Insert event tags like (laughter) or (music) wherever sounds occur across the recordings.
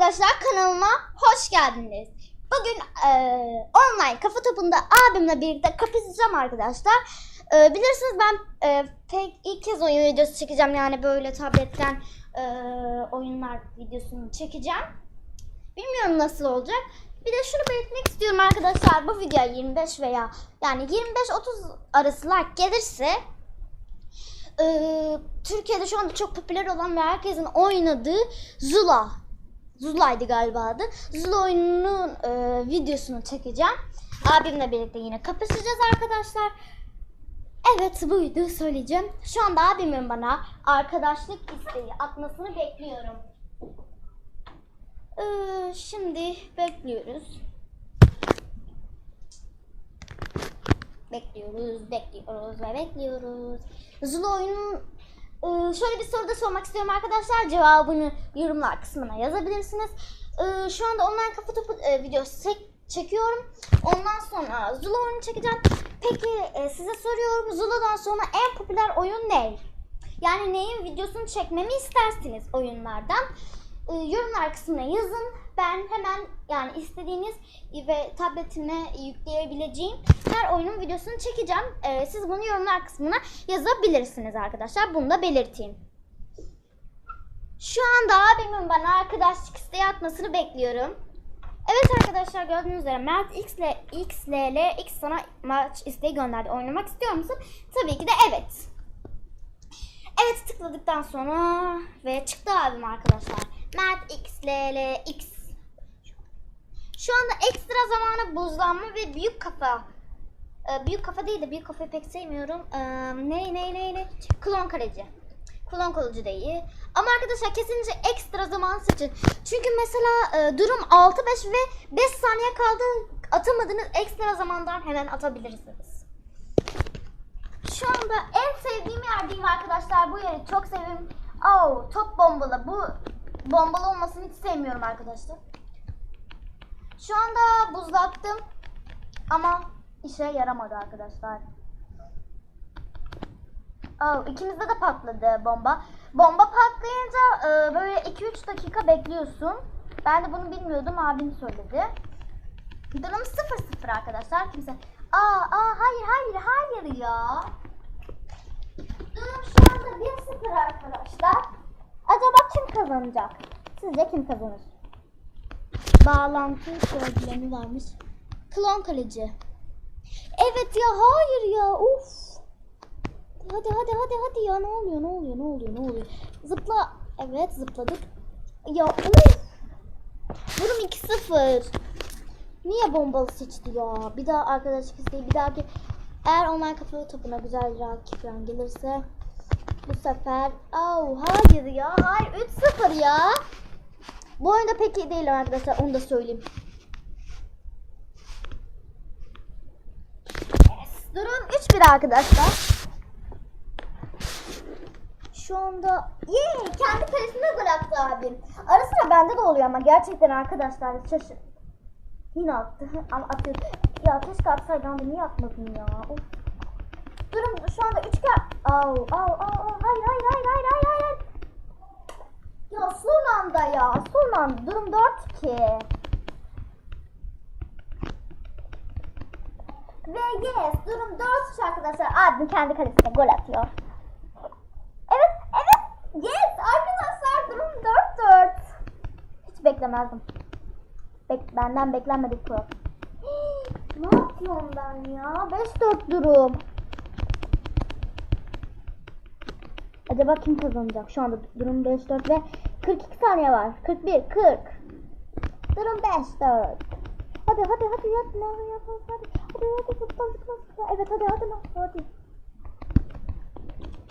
arkadaşlar kanalıma hoş geldiniz. Bugün eee, online kafa topunda abimle birlikte kapışacağım arkadaşlar. Eee, bilirsiniz ben eee, pek ilk kez oyun videosu çekeceğim yani böyle tabletten eee, oyunlar videosunu çekeceğim. Bilmiyorum nasıl olacak. Bir de şunu belirtmek istiyorum arkadaşlar bu videoya 25 veya yani 25-30 arası like gelirse eee, Türkiye'de şu anda çok popüler olan ve herkesin oynadığı Zula. Zula'ydı galiba adı. Zula oyununun eee, videosunu çekeceğim. Abimle birlikte yine kapışacağız arkadaşlar. Evet buydu söyleyeceğim. Şu anda abimin bana arkadaşlık isteği atmasını bekliyorum. Ee, şimdi bekliyoruz. Bekliyoruz, bekliyoruz ve bekliyoruz. Zula oyunun e, şöyle bir soru da sormak istiyorum arkadaşlar. Cevabını yorumlar kısmına yazabilirsiniz. Ee, şu anda online kafa topu e, videosu çek- çekiyorum. Ondan sonra Zula oyunu çekeceğim. Peki e, size soruyorum. Zula'dan sonra en popüler oyun ne? Yani neyin videosunu çekmemi istersiniz oyunlardan? E, yorumlar kısmına yazın. Ben hemen yani istediğiniz ve tabletine yükleyebileceğim her oyunun videosunu çekeceğim. E, siz bunu yorumlar kısmına yazabilirsiniz arkadaşlar. Bunu da belirteyim. Şu anda abimin bana arkadaşlık isteği atmasını bekliyorum. Evet arkadaşlar gördüğünüz üzere Mert X ile XLL X sana maç isteği gönderdi. Oynamak istiyor musun? Tabii ki de evet. Evet tıkladıktan sonra ve çıktı abim arkadaşlar. Mert XLL X. Şu anda ekstra zamanı buzlanma ve büyük kafa. Ee, büyük kafa değil de büyük kafayı pek sevmiyorum. Ee, ne ne ne ne? Klon kaleci. Klon kalıcı değil. Ama arkadaşlar kesinlikle ekstra zaman seçin. Çünkü mesela e, durum 6-5 ve 5 saniye kaldı. Atamadığınız ekstra zamandan hemen atabilirsiniz. Şu anda en sevdiğim yerdeyim arkadaşlar. Bu yeri çok seviyorum. Oh, top bombalı. Bu bombalı olmasını hiç sevmiyorum arkadaşlar. Şu anda buzlattım. Ama işe yaramadı arkadaşlar. Oh, ikimizde de patladı bomba. Bomba patlayınca e, böyle 2-3 dakika bekliyorsun. Ben de bunu bilmiyordum. Abim söyledi. Durum 0-0 arkadaşlar. Kimse... Aa, aa hayır hayır hayır ya. Durum şu anda 1-0 arkadaşlar. Kazanacak? Sizce kim kazanır? Bağlantı problemi varmış. Klon kaleci. Evet ya hayır ya uf. Hadi hadi hadi hadi ya ne oluyor ne oluyor ne oluyor ne oluyor. Zıpla. Evet zıpladık. Ya uf. Durum 2-0. Niye bombalı seçti ya? Bir daha arkadaşlık isteği bir dahaki eğer online kafa topuna güzel rakip gelirse bu sefer oh hayır ya hayır 3-0 ya. Bu oyunda pek iyi değilim arkadaşlar onu da söyleyeyim. Yes, Durum 3-1 arkadaşlar. Şu anda Yee, kendi kalesine attı abim. Ara sıra bende de oluyor ama gerçekten arkadaşlar şaşır. Yine attı ama atıyor. Ya keşke atsaydı ama niye atmadın ya? Of. Durum şu anda 3 kere... Au, au, au, au. Hayır, hayır, hayır, hayır, hayır, hayır. Ya son anda ya, son anda. Durum 4-2. Ve yes, durum 4 arkadaşlar. Abim kendi kalesine gol atıyor. Evet, evet. Yes, arkadaşlar durum 4-4. Hiç beklemezdim. Bek benden beklenmedik pro. (gasps) ne yapıyorum ben ya? 5-4 durum. Acaba kim kazanacak? Şu anda durum 5-4 ve 42 saniye var. 41, 40. Durum 5-4. Hadi hadi hadi yat ne yapalım hadi. Hadi hadi zıpla zıpla. Evet hadi hadi hadi.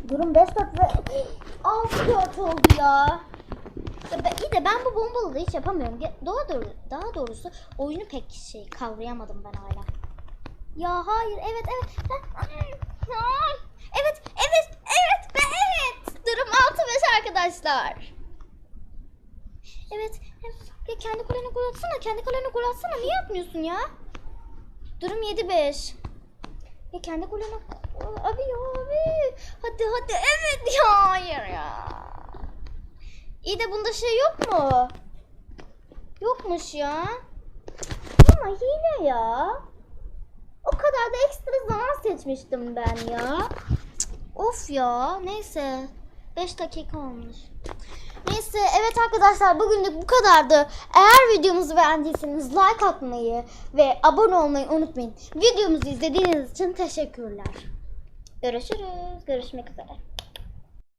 Durum 5-4 ve 6-4 oldu ya. Ben, de ben bu bombalı hiç yapamıyorum. Ya, Daha, doğru, daha doğrusu oyunu pek şey kavrayamadım ben hala. Ya hayır evet. Evet evet evet ve evet. Durum 6-5 arkadaşlar. Evet. Ya kendi kalene gol atsana. Kendi kalene gol atsana. Niye yapmıyorsun ya? Durum 7-5. Ya kendi golüne... Abi ya abi. Hadi hadi evet ya hayır ya. İyi de bunda şey yok mu? Yokmuş ya. Ama hile ya. O kadar da ekstra zaman seçmiştim ben ya. Of ya. Neyse. 5 dakika olmuş. Neyse evet arkadaşlar bugünlük bu kadardı. Eğer videomuzu beğendiyseniz like atmayı ve abone olmayı unutmayın. Videomuzu izlediğiniz için teşekkürler. Görüşürüz. Görüşmek üzere.